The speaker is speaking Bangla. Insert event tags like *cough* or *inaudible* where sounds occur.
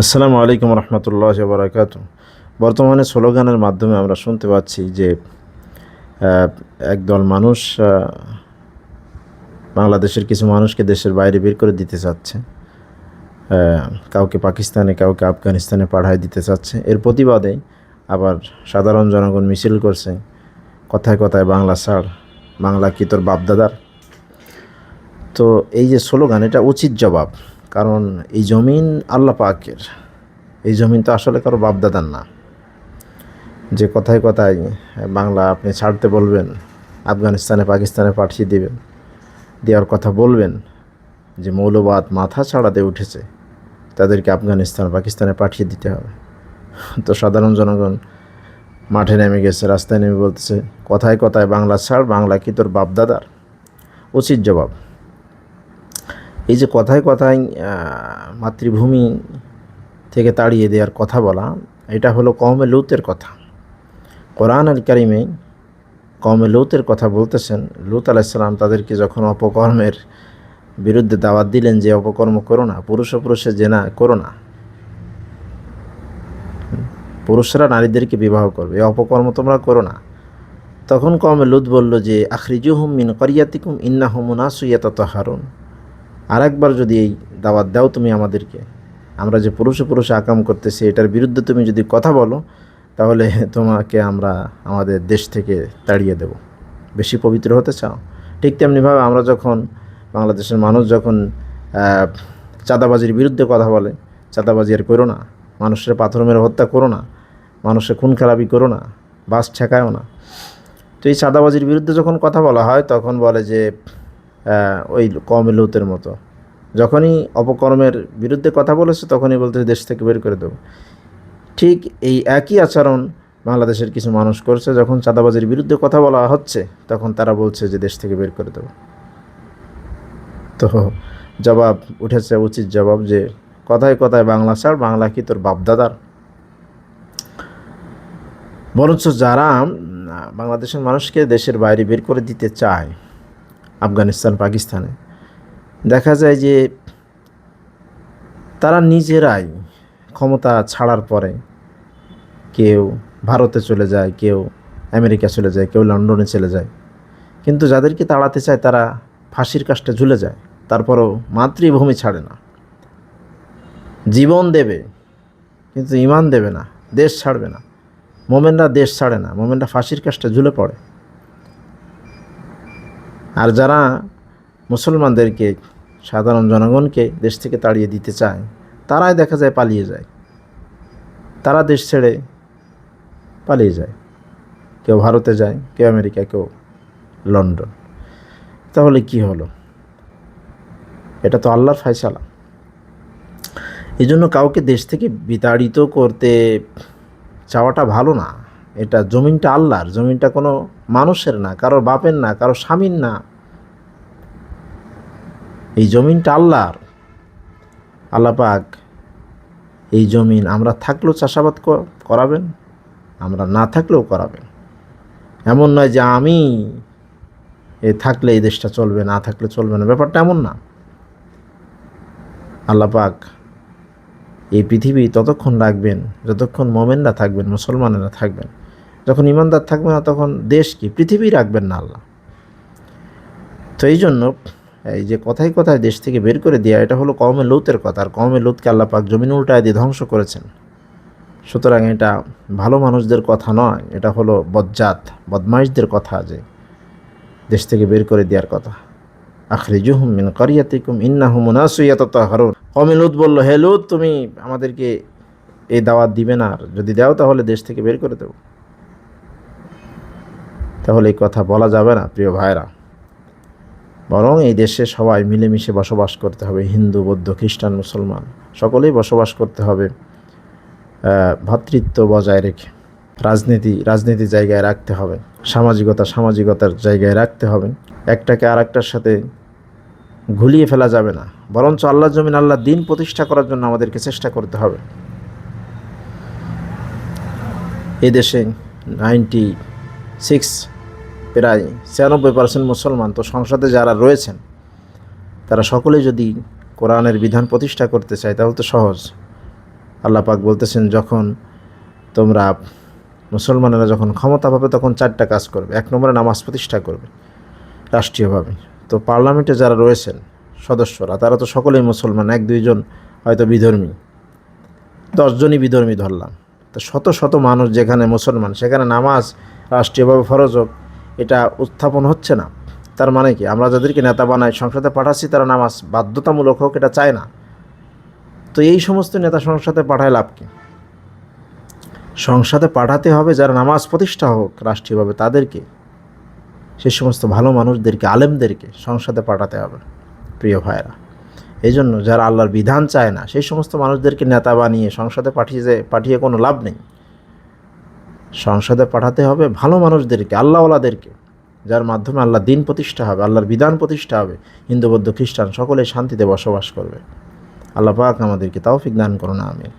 আসসালামু আলাইকুম রহমতুল্লাহ বারাকাত বর্তমানে স্লোগানের মাধ্যমে আমরা শুনতে পাচ্ছি যে একদল মানুষ বাংলাদেশের কিছু মানুষকে দেশের বাইরে বের করে দিতে চাচ্ছে কাউকে পাকিস্তানে, কাউকে আফগানিস্তানে পাঠায় দিতে চাচ্ছে। এর প্রতিবাদে আবার সাধারণ জনগণ মিছিল করছে, কথায় কথায় বাংলা ছাড় বাংলা কি তোর বাপদাদার? তো এই যে স্লোগান, এটা উচিত জবাব। কারণ এই জমিন আল্লাহ পাকের। এই জমিন তো আসলে কারও বাপদাদার না। যে কথায় কথায় বাংলা আপনি ছাড়তে বলবেন, আফগানিস্তানে, পাকিস্তানে পাঠিয়ে দিবেন, দেওয়ার কথা বলবেন, যে মৌলবাদ মাথা ছাড়াতে উঠেছে, তাদেরকে আফগানিস্তান, পাকিস্তানে পাঠিয়ে দিতে হবে। তো সাধারণ জনগণ মাঠে নেমে গেছে, রাস্তায় নেমে বলতেছে, কথায় কথায় বাংলা ছাড়, বাংলা কি তোর বাপদাদার? উচিত জবাব। এই যে কথায় কথায় মাতৃভূমি থেকে তাড়িয়ে দেওয়ার কথা বলা, এটা হলো কমে লুতের কথা। কোরআন আল কারিমে কমে লুতের কথা বলতেছেন, লুত আলাইসালাম তাদেরকে যখন অপকর্মের বিরুদ্ধে দাওয়াত দিলেন যে অপকর্ম করো না, পুরুষ ও পুরুষের জেনা করো না। পুরুষরা নারীদেরকে বিবাহ করবে, অপকর্ম তোমরা করো না। তখন কমে লুত বলল যে, আখরিজুহুম মিন করিয়াতিকুম ইন্না হুমুনা সুইয়াত হারুন আর একবার যদি এই দাওয়াত দাও তুমি আমাদেরকে। আমরা যে পুরুষে পুরুষে আকাম করতেছি, এটার বিরুদ্ধে তুমি যদি কথা বলো, তাহলে *laughs* তোমাকে আমরা আমাদের দেশ থেকে তাড়িয়ে দেব। বেশি পবিত্র হতে চাও? ঠিক তেমনিভাবে আমরা যখন, বাংলাদেশের মানুষ যখন চাঁদাবাজির বিরুদ্ধে কথা বলে, চাঁদাবাজি আর করো না। মানুষের পাথর মেরে হত্যা করো না। মানুষের খুন খারাপি করো না। বাস ঠেকায়ও না। তো এই চাঁদাবাজির বিরুদ্ধে যখন কথা বলা হয়, তখন বলে যে ওই কমে লুতের মতো। যখনই অপকর্মের বিরুদ্ধে কথা বলেছে, তখনই বলতে দেশ থেকে বের করে দেবো। ঠিক এই একই আচরণ বাংলাদেশের কিছু মানুষ করছে, যখন চাঁদাবাজির বিরুদ্ধে কথা বলা হচ্ছে, তখন তারা বলছে যে, দেশ থেকে বের করে দেবো। তো জবাব উঠেছে, উচিত জবাব যে, কথায় কথায় বাংলা ছাড়, বাংলা কি তোর বাপদাদার? বরঞ্চ যারা বাংলাদেশের মানুষকে দেশের বাইরে বের করে দিতে চায় আফগানিস্তান, পাকিস্তানে। দেখা যায় যে তারা নিজেরাই ক্ষমতা ছাড়ার পরে কেউ ভারতে চলে যায়, কেউ আমেরিকা চলে যায়, কেউ লন্ডনে চলে যায়। কিন্তু যাদেরকে তাড়াতে চায় তারা ফাঁসির কাজটা ঝুলে যায়, তারপরও মাতৃভূমি ছাড়ে না। জীবন দেবে, কিন্তু ইমান দেবে না, দেশ ছাড়বে না। মোমেনরা দেশ ছাড়ে না, মোমেনরা ফাঁসির কাজটা ঝুলে পড়ে। আর যারা মুসলমানদেরকে, সাধারণ জনগণকে দেশ থেকে তাড়িয়ে দিতে চায়, তারাই দেখা যায় পালিয়ে যায়। তারা দেশ ছেড়ে পালিয়ে যায়। কেউ ভারতে যায়, কেউ আমেরিকা, কেউ লন্ডন। তাহলে কি হলো? এটা তো আল্লাহর ফায়সালা। এই জন্য কাউকে দেশ থেকে বিতাড়িত করতে চাওয়াটা ভালো না। এটা জমিনটা আল্লাহর, জমিনটা কোনো মানুষের না, কারোর বাপের না, কারোর স্বামীর না। এই জমিনটা আল্লাহর। আল্লাহ পাক এই জমিন আমরা থাকলেও চাষাবাদ করাবেন, আমরা না থাকলেও করাবেন। এমন নয় যে আমি এ থাকলে এই দেশটা চলবে, না থাকলে চলবে না, ব্যাপারটা এমন না। আল্লাহ পাক এই পৃথিবী ততক্ষণ রাখবেন, যতক্ষণ মোমেনরা থাকবেন, মুসলমানেরা থাকবেন। যখন ইমানদার থাকবে না, তখন দেশ কি? পৃথিবী রাখবেন না আল্লাহ। তো এই জন্য এই যে কথায় কথায় দেশ থেকে বের করে দেওয়া এটা হলো কমে লৌতের কথা। আর কমে লৌতকে আল্লাহ পাক জমিন উল্টায় দিয়ে ধ্বংস করেছেন। সুতরাং এটা ভালো মানুষদের কথা নয়, এটা হলো বজ্জাত, বদমাইশদের কথা যে দেশ থেকে বের করে দেওয়ার কথা। আখরিজুহুম মিন করিয়াতিকুম ইন্নাহুম মুনাসিয়াত তাহারুন কমে লুত বলল, হে লুত, তুমি আমাদেরকে এই দাওয়াত দিবে না। আর যদি দাও তাহলে দেশ থেকে বের করে দেবো। তাহলে এই কথা বলা যাবে না প্রিয় ভাইরা বরং এই দেশে সবাই মিলেমিশে বসবাস করতে হবে হিন্দু বৌদ্ধ খ্রিস্টান মুসলমান সকলেই বসবাস করতে হবে আহ, ভ্রাতৃত্ব বজায় রেখে। রাজনীতি রাজনীতি জায়গায় রাখতে হবে সামাজিকতা সামাজিকতার জায়গায় রাখতে হবে। একটাকে আর একটার সাথে ঘুলিয়ে ফেলা যাবে না। বরঞ্চ আল্লাহ জমিন আল্লাহ দিন প্রতিষ্ঠা করার জন্য আমাদেরকে চেষ্টা করতে হবে। এদেশে নাইনটি সিক্স প্রায় ছিয়ানব্বই পার্সেন্ট মুসলমান তো সংসদে যারা রয়েছেন, তারা সকলে যদি কোরআনের বিধান প্রতিষ্ঠা করতে চায়, তাহলে তো সহজ। আল্লাহ পাক বলতেছেন, যখন তোমরা মুসলমানেরা যখন ক্ষমতা পাবে, তখন চারটা কাজ করবে। এক নম্বরে নামাজ প্রতিষ্ঠা করবে, রাষ্ট্রীয়ভাবে। তো পার্লামেন্টে যারা রয়েছেন, সদস্যরা, তারা তো সকলেই মুসলমান, এক দুইজন হয়তো বিধর্মী। দশজনই বিধর্মী ধরলাম। তো শত শত মানুষ যেখানে মুসলমান, সেখানে নামাজ রাষ্ট্রীয়ভাবে ফরজ হোক এটা উত্থাপন হচ্ছে না। তার মানে কি? আমরা যাদেরকে নেতা বানাই, সংসদে পাঠাচ্ছি, তারা নামাজ বাধ্যতামূলক হোক, এটা চায় না। তো এই সমস্ত নেতা সংসদে পাঠায় লাভ কি? সংসদে পাঠাতে হবে যারা নামাজ প্রতিষ্ঠা হোক রাষ্ট্রীয়ভাবে তাদেরকে। সে সমস্ত ভালো মানুষদেরকে, আলেমদেরকে সংসদে পাঠাতে হবে, প্রিয় ভাইরা এই জন্য যারা আল্লাহর বিধান চায় না, সেই সমস্ত মানুষদেরকে নেতা বানিয়ে সংসদে পাঠিয়ে পাঠিয়ে কোনো লাভ নেই। সংসদে পাঠাতে হবে ভালো মানুষদেরকে, আল্লাহওয়ালাদেরকে, যার মাধ্যমে আল্লাহ দিন প্রতিষ্ঠা হবে, আল্লাহর বিধান প্রতিষ্ঠা হবে, হিন্দু, বৌদ্ধ, খ্রিস্টান সকলে শান্তিতে বসবাস করবে। আল্লাহ পাক আমাদেরকে তাও দান করুন, আমিন।